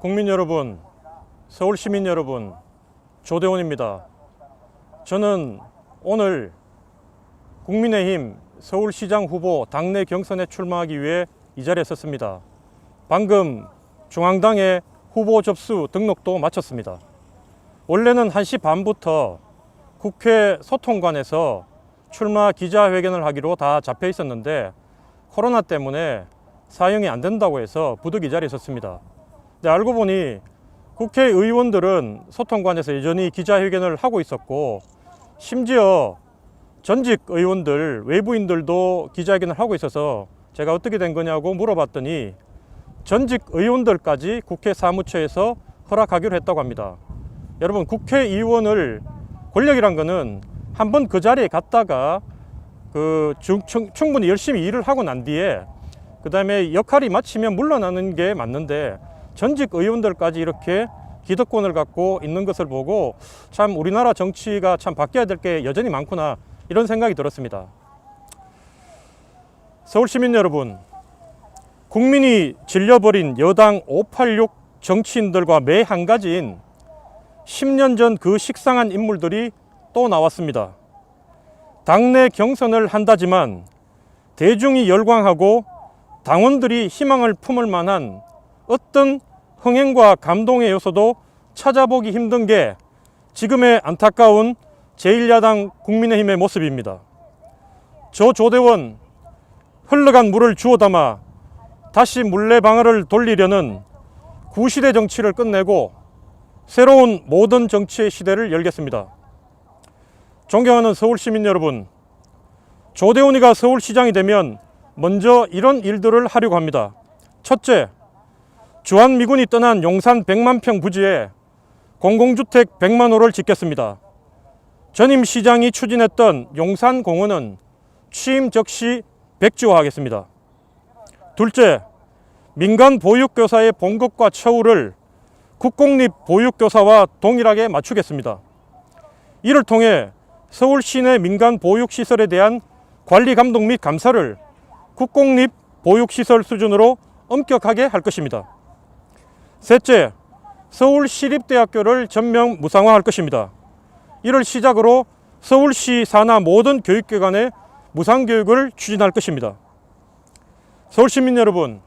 국민 여러분, 서울 시민 여러분, 조대원입니다. 저는 오늘 국민의힘 서울시장 후보 당내 경선에 출마하기 위해 이 자리에 섰습니다. 방금 중앙당의 후보 접수 등록도 마쳤습니다. 원래는 1시 반부터 국회 소통관에서 출마 기자회견을 하기로 다 잡혀 있었는데 코로나 때문에 사용이 안 된다고 해서 부득 이 자리에 섰습니다. 근데 알고 보니 국회의원들은 소통관에서 여전히 기자회견을 하고 있었고 심지어 전직 의원들 외부인들도 기자회견을 하고 있어서 제가 어떻게 된 거냐고 물어봤더니 전직 의원들까지 국회 사무처에서 허락하기로 했다고 합니다. 여러분 국회의원을 권력이란 거는 한 번 그 자리에 갔다가 그 충분히 열심히 일을 하고 난 뒤에 그 다음에 역할이 마치면 물러나는 게 맞는데 전직 의원들까지 이렇게 기득권을 갖고 있는 것을 보고 참 우리나라 정치가 참 바뀌어야 될 게 여전히 많구나 이런 생각이 들었습니다. 서울 시민 여러분, 국민이 질려버린 여당 586 정치인들과 매 한 가지인 10년 전 그 식상한 인물들이 또 나왔습니다. 당내 경선을 한다지만 대중이 열광하고 당원들이 희망을 품을 만한 어떤 흥행과 감동의 요소도 찾아보기 힘든 게 지금의 안타까운 제1야당 국민의힘의 모습입니다. 저 조대원 흘러간 물을 주워 담아 다시 물레방아를 돌리려는 구시대 정치를 끝내고 새로운 모던 정치의 시대를 열겠습니다. 존경하는 서울 시민 여러분, 조대훈이가 서울시장이 되면 먼저 이런 일들을 하려고 합니다. 첫째, 주한미군이 떠난 용산 100만 평 부지에 공공주택 100만 호를 짓겠습니다. 전임 시장이 추진했던 용산 공원은 취임 즉시 백지화하겠습니다. 둘째, 민간 보육교사의 봉급과 처우를 국공립 보육교사와 동일하게 맞추겠습니다. 이를 통해 서울 시내 민간 보육시설에 대한 관리 감독 및 감사를 국공립 보육시설 수준으로 엄격하게 할 것입니다. 셋째, 서울시립대학교를 전면 무상화할 것입니다. 이를 시작으로 서울시 산하 모든 교육기관에 무상교육을 추진할 것입니다. 서울 시민 여러분,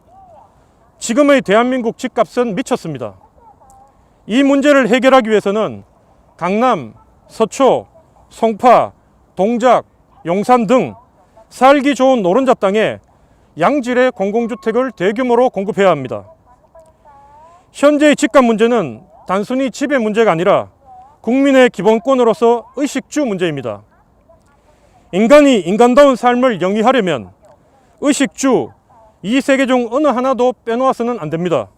지금의 대한민국 집값은 미쳤습니다. 이 문제를 해결하기 위해서는 강남, 서초, 송파, 동작, 용산 등 살기 좋은 노른자 땅에 양질의 공공주택을 대규모로 공급해야 합니다. 현재의 집값 문제는 단순히 집의 문제가 아니라 국민의 기본권으로서 의식주 문제입니다. 인간이 인간다운 삶을 영위하려면 의식주 이세개중 어느 하나도 빼놓아서는 안 됩니다.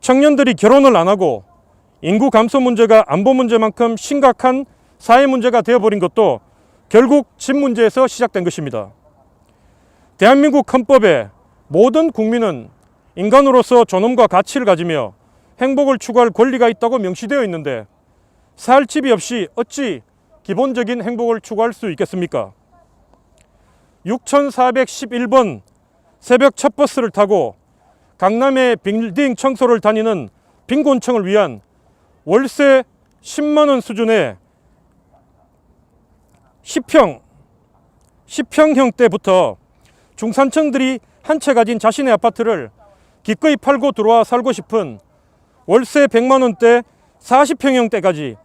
청년들이 결혼을 안 하고 인구 감소 문제가 안보 문제만큼 심각한 사회 문제가 되어버린 것도 결국 집 문제에서 시작된 것입니다. 대한민국 헌법에 모든 국민은 인간으로서 존엄과 가치를 가지며 행복을 추구할 권리가 있다고 명시되어 있는데 살 집이 없이 어찌 기본적인 행복을 추구할 수 있겠습니까? 6411번 새벽 첫 버스를 타고 강남의 빌딩 청소를 다니는 빈곤층을 위한 월세 10만 원 수준의 10평 10평형 때부터 중산층들이 한 채 가진 자신의 아파트를 기꺼이 팔고 들어와 살고 싶은 월세 100만 원대 40평형 때까지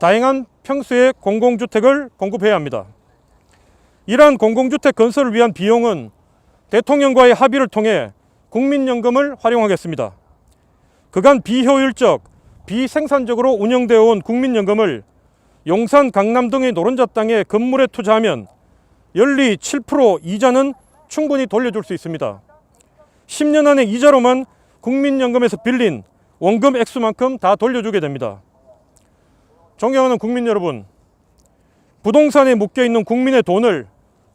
다양한 평수의 공공주택을 공급해야 합니다. 이러한 공공주택 건설을 위한 비용은 대통령과의 합의를 통해 국민연금을 활용하겠습니다. 그간 비효율적, 비생산적으로 운영되어 온 국민연금을 용산, 강남 등의 노른자 땅에 건물에 투자하면 연리 7% 이자는 충분히 돌려줄 수 있습니다. 10년 안에 이자로만 국민연금에서 빌린 원금 액수만큼 다 돌려주게 됩니다. 존경하는 국민 여러분, 부동산에 묶여 있는 국민의 돈을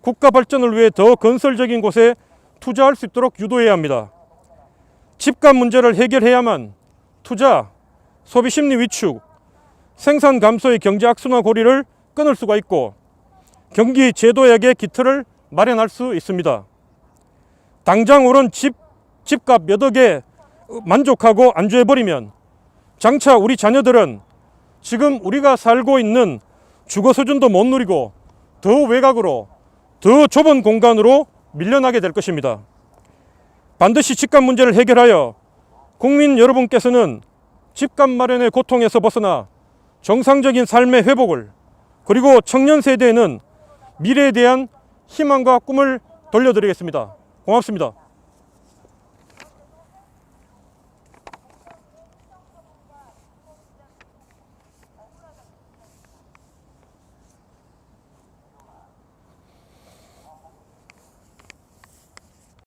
국가 발전을 위해 더 건설적인 곳에 투자할 수 있도록 유도해야 합니다. 집값 문제를 해결해야만 투자, 소비 심리 위축, 생산 감소의 경제 악순환 고리를 끊을 수가 있고 경기 제도약의 기틀을 마련할 수 있습니다. 당장 오른 집 집값 몇 억에 만족하고 안주해버리면 장차 우리 자녀들은 지금 우리가 살고 있는 주거 수준도 못 누리고 더 외곽으로 더 좁은 공간으로 밀려나게 될 것입니다. 반드시 집값 문제를 해결하여 국민 여러분께서는 집값 마련의 고통에서 벗어나 정상적인 삶의 회복을 그리고 청년 세대에는 미래에 대한 희망과 꿈을 돌려드리겠습니다. 고맙습니다.